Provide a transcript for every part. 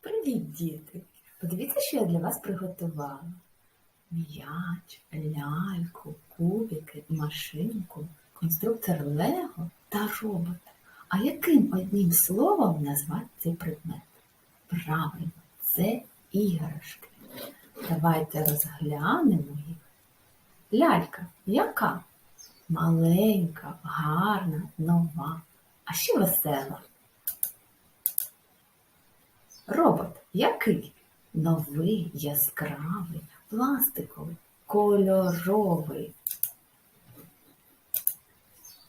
Привіт, діти! Подивіться, що я для вас приготувала. М'яч, ляльку, кубики, машинку, конструктор Лего та робота. А яким одним словом назвати цей предмет? Правильно, це іграшки. Давайте розглянемо їх. Лялька яка? Маленька, гарна, нова, а ще весела. Робот який? Новий, яскравий, пластиковий, кольоровий.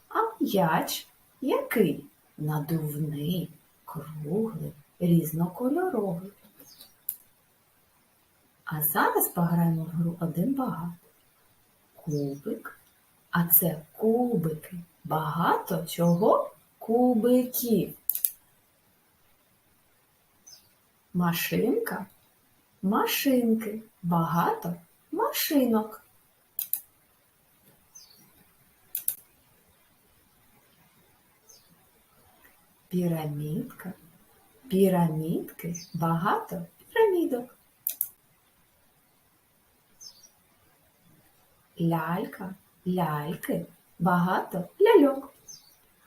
А м'яч який? Надувний, круглий, різнокольоровий. А зараз пограємо в гру один багато. Кубик. А це кубики. Багато чого? Кубиків. Машинка, машинки, багато машинок. Пірамідка, пірамідки, багато пірамідок. Лялька, ляльки, багато ляльок.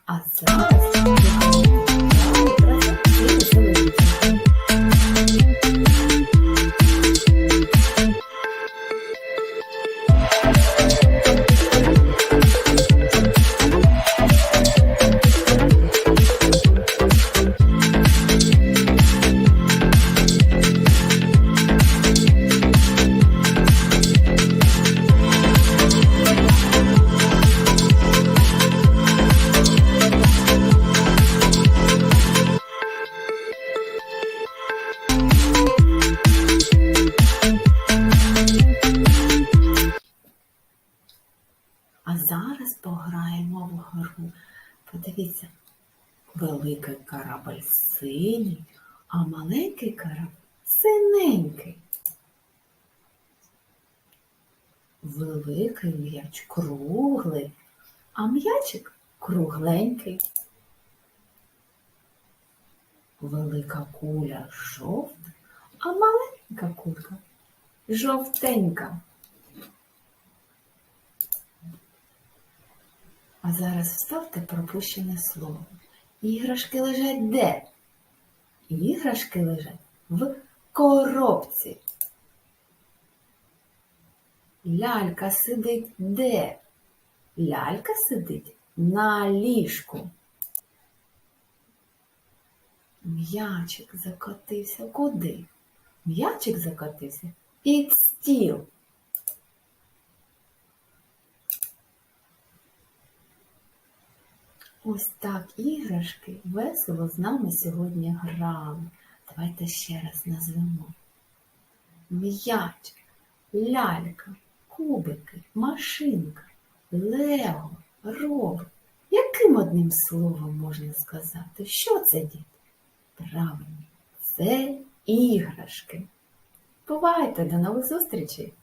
А зараз А зараз пограємо в гру. Подивіться, великий корабль синій, а маленький корабль синенький. Великий м'яч круглий, а м'ячик кругленький. Велика куля жовта, а маленька кулька жовтенька. А зараз вставте пропущене слово. Іграшки лежать де? Іграшки лежать в коробці. Лялька сидить де? Лялька сидить на ліжку. М'ячик закотився куди? М'ячик закотився під стіл. Ось так іграшки весело з нами сьогодні грали. Давайте ще раз назвемо. М'яч, лялька, кубики, машинка, лего, робот. Яким одним словом можна сказати? Що це, діти? Правильно, це іграшки. Бувайте, до нових зустрічей!